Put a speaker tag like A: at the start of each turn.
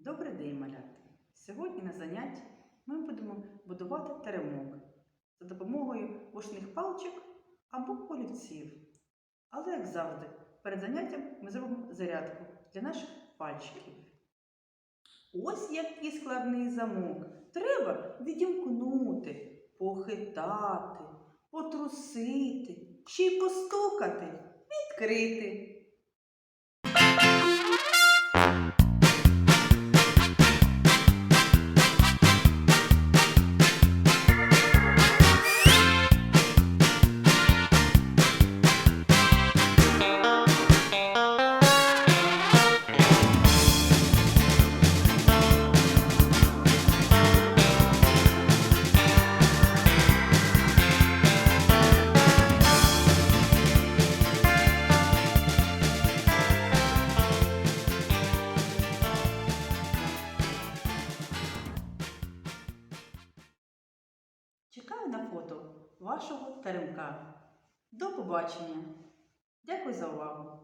A: Добрий день, малята! Сьогодні на занятті ми будемо будувати теремок за допомогою вушних паличок або олівців. Але, як завжди, перед заняттям ми зробимо зарядку для наших пальчиків. Ось який складний замок. Треба відімкнути, похитати, потрусити, ще й постукати, відкрити. Чекаю на фото вашого теремка. До побачення! Дякую за увагу!